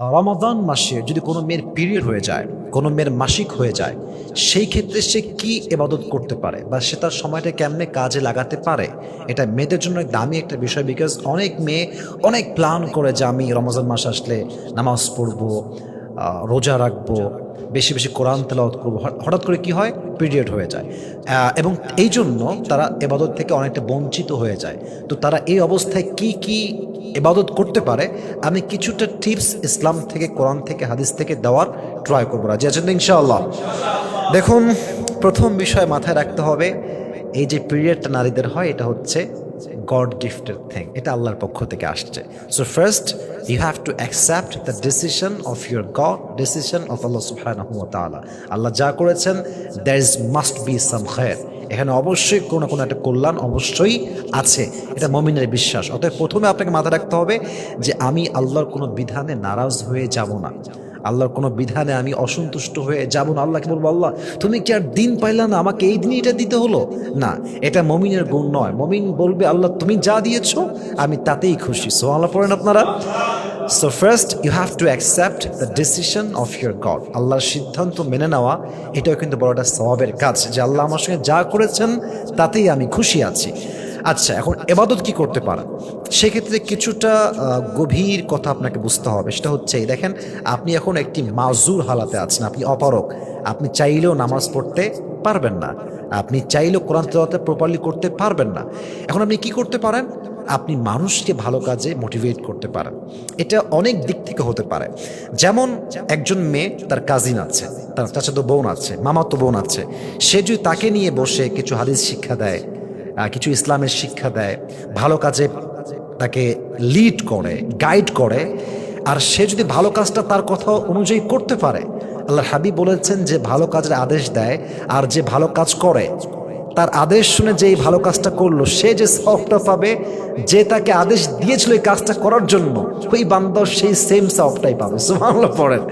রমাদান মাসে যদি কোনো মেয়ের পিরিয়ড হয়ে যায়, কোনো মেয়ের মাসিক হয়ে যায়, সেই ক্ষেত্রে সে কি এবাদত করতে পারে বা সে তার সময়টা কেমনে কাজে লাগাতে পারে? এটা মেয়েদের জন্য দামি একটা বিষয় বিকজ অনেক মেয়ে অনেক প্ল্যান করে যে আমি রমজান মাস আসলে নামাজ পড়ব রোজা রাখব, বেশি বেশি কোরআন তেলাওয়াত করব। হঠাৎ করে কি হয়? পিরিয়ড হয়ে যায়। এবং এই জন্য তারা এবাদত থেকে অনেকটা বঞ্চিত হয়ে যায়। তো তারা এই অবস্থায় কি কি এবাদত করতে পারে? আমি কিছুটা টিপস ইসলাম থেকে, কোরআন থেকে, হাদিস থেকে দেওয়ার ট্রাই করব। রাজি আছেন ইনশাআল্লাহ? দেখুন, প্রথম বিষয় মাথায় রাখতে হবে, এই যে পিরিয়ডটা নারীদের হয়, এটা হচ্ছে গড গিফটেড থিং এটা আল্লাহর পক্ষ থেকে আসছে। So first you have to accept the decision of your god decision of Allah ওয়া আল্লাহ যা করেছেন there is must be some খায়ের এখানে অবশ্যই কোনো কোনো একটা কল্যাণ অবশ্যই আছে। এটা মমিনের বিশ্বাস। অতএব প্রথমে আপনাকে মাথায় রাখতে হবে যে আমি আল্লাহর কোনো বিধানে নারাজ হয়ে যাব না। আল্লাহর কোনো বিধানে আমি অসন্তুষ্ট হয়ে যাব না। আল্লাহকে বলব, আল্লাহ, তুমি কি আর দিন পাইলা না? আমাকে এই দিনই এটা দিতে হলো? না, এটা মমিনের গুণ নয়। মমিন বলবে, আল্লাহ, তুমি যা দিয়েছ, আমি তাতেই খুশি। সো আল্লাহ পড়েন আপনারা। So first you have to accept the decision of your god আল্লাহর সিদ্ধান্ত মেনে নেওয়া, এটাও কিন্তু বড় একটা স্বভাবের কাজ যে আল্লাহ আমার সঙ্গে যা করেছেন, তাতেই আমি খুশি আছি। আচ্ছা এখন এবাদত কি করতে পারেন? সেক্ষেত্রে কিছুটা গভীর কথা আপনাকে বুঝতে হবে। সেটা হচ্ছে দেখেন, আপনি এখন একটি মাজুর হালাতে আছেন, আপনি অপারক আপনি চাইলেও নামাজ পড়তে পারবেন না। আপনি চাইলেও কোরআন তেলাওয়াতে প্রপারলি করতে পারবেন না। এখন আপনি কি করতে পারেন? আপনি মানুষকে ভালো কাজে মোটিভেট করতে পারেন। এটা অনেক দিক থেকে হতে পারে। যেমন, একজন মেয়ে, তার কাজিন আছে, তার চাচাতো বোন আছে, মামাতো বোন আছে। সে যদি তাকে নিয়ে বসে কিছু হাদিস শিক্ষা দেয় কিছু ইসলামের শিক্ষা দেয়, ভালো কাজে তাকে লিড করে গাইড করে, আর সে যদি ভালো কাজটা তার কথা অনুযায়ী করতে পারে আল্লাহ হাবিব বলেছেন যে ভালো কাজের আদেশ দেয়, আর যে ভালো কাজ করে, তার আদেশ শুনে যে এই ভালো কাজটা করল, সে যে সফটটা পাবে, যে তাকে আদেশ দিয়েছিল এই কাজটা করার জন্য, ওই বান্দর সেই সেম সফটটাই পাবে। সুমানলো পড়েন।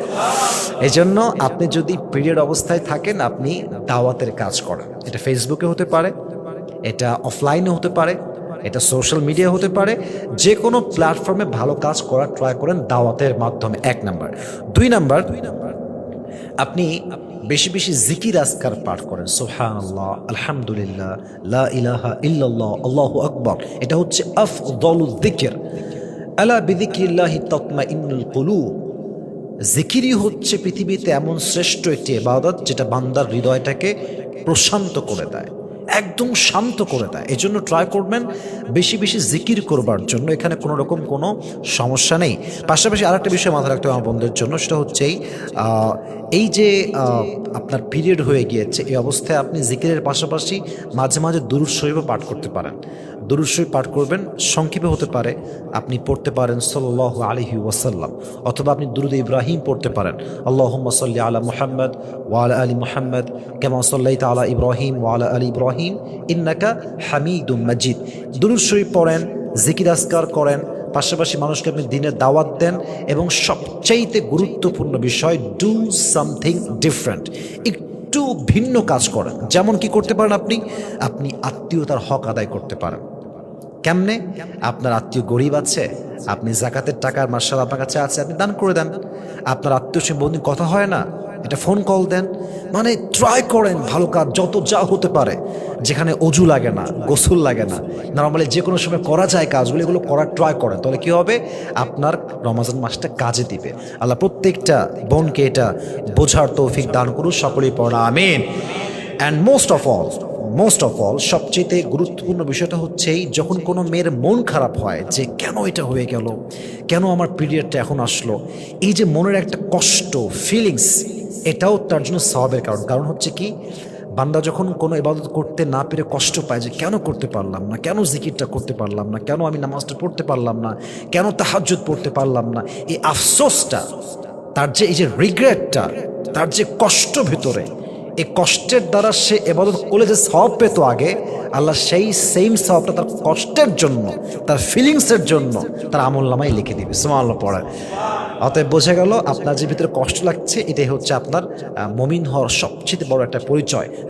এই জন্য আপনি যদি পিরিয়ড অবস্থায় থাকেন, আপনি দাওয়াতের কাজ করেন। এটা ফেসবুকে হতে পারে এটা অফলাইনে হতে পারে, এটা সোশ্যাল মিডিয়া হতে পারে যে কোনো প্ল্যাটফর্মে ভালো কাজ করার ট্রাই করেন দাওয়াতের মাধ্যমে। এক নাম্বার দুই নাম্বার আপনি বেশি বেশি জিকির আজকার পাঠ করেন। সোহান আল্লাহ আলহামদুলিল্লাহ, লা ইলাহা ইল্লাল্লাহ, আল্লাহু আকবর। এটা হচ্ছে আফদলুল দিকির আলা বিদিকিল্লাহি তকমা ইন্নুল কুলুব। জিকিরই হচ্ছে পৃথিবীতে এমন শ্রেষ্ঠ একটি এবাদত যেটা বান্দার হৃদয়টাকে প্রশান্ত করে দেয়। একদম শান্ত করে দেয়। এই জন্য ট্রাই করবেন বেশি বেশি জিকির করবার জন্য। এখানে কোনো রকম কোনো সমস্যা নেই। পাশাপাশি আরেকটা বিষয় মাথায় রাখতে হবে আমার বন্ধুদের জন্য সেটা হচ্ছেই এই, যে আপনার পিরিয়ড হয়ে গিয়েছে এই অবস্থায় আপনি জিকিরের পাশাপাশি মাঝে মাঝে দুরুদ শরীফও পাঠ করতে পারেন। দুরুদ পাঠ করবেন সংক্ষেপে হতে পারে আপনি পড়তে পারেন সাল্লাহ আলহি ওয়াসাল্লাম অথবা আপনি দুরুদ ইব্রাহিম পড়তে পারেন। আল্লাহ সাল্লি আলা মুহাম্মদ ওয়ালা আলী মুহাম্মদ কেমন সাল্লাই তালা ইব্রাহিম ওয়ালা আলী ইব্রাহিম। ইন্নাকা হামিদুম মজিদ। দুরুদ শরীফ পড়েন, জিকির আসকার করেন, পাশাপাশি মানুষকে আপনি দিনের দাওয়াত দেন এবং সবচাইতে গুরুত্বপূর্ণ বিষয় ডু সামথিং ডিফারেন্ট একটু ভিন্ন কাজ করেন। যেমন কি করতে পারেন আপনি? আপনি আত্মীয়তার হক আদায় করতে পারেন। কেমনে? আপনার আত্মীয় গরিব আছে, আপনি জাকাতের টাকার মার্শাল আপনার কাছে আছে, আপনি দান করে দেন। আপনার আত্মীয় সে বন্ধু কথা হয় না? এটা ফোন কল দেন। মানে ট্রাই করেন ভালো কাজ, যত যা হতে পারে। যেখানে অজু লাগে না, গোসল লাগে না। নর্মালি যে কোনো সময় করা যায় কাজগুলো, এগুলো করার ট্রাই করেন। তাহলে কী হবে? আপনার রমাজান মাসটা কাজে দিবে। আল্লাহ প্রত্যেকটা বোনকে এটা বোঝার তৌফিক দান করুন, সকলেই পড়া আমিন। And most of all most of all সবচেয়ে গুরুত্বপূর্ণ বিষয়টা হচ্ছেই যখন কোনো মেয়ের মন খারাপ হয় যে কেন এটা হয়ে গেল, কেন আমার পিরিয়ডটা এখন আসলো, এই যে মনের একটা কষ্ট ফিলিংস এটাও তার জন্য স্বভাবের কারণ। কারণ হচ্ছে কি, বান্দা যখন কোনো ইবাদত করতে না পেরে কষ্ট পায় যে কেন করতে পারলাম না, কেন জিকিরটা করতে পারলাম না, কেন আমি নামাজটা পড়তে পারলাম না, কেন তাহাজ্জুদ পড়তে পারলাম না, এই আফসোসটা, তার যে এই যে রিগ্রেটটা তার যে কষ্ট ভেতরে, এই কষ্টের দ্বারা সে এবাদত করলে যে সব পেত আগে, আল্লাহ সেই সেম সবটা তার কষ্টের জন্য, তার ফিলিংসের জন্য তার আমল নামাই লিখে দিবে। সুমা আল্লাহ পড়ায় অতএব বোঝা গেল আপনার যে ভিতরে কষ্ট লাগছে, এটাই হচ্ছে আপনার মমিন হওয়ার সবচেয়ে বড় একটা পরিচয়।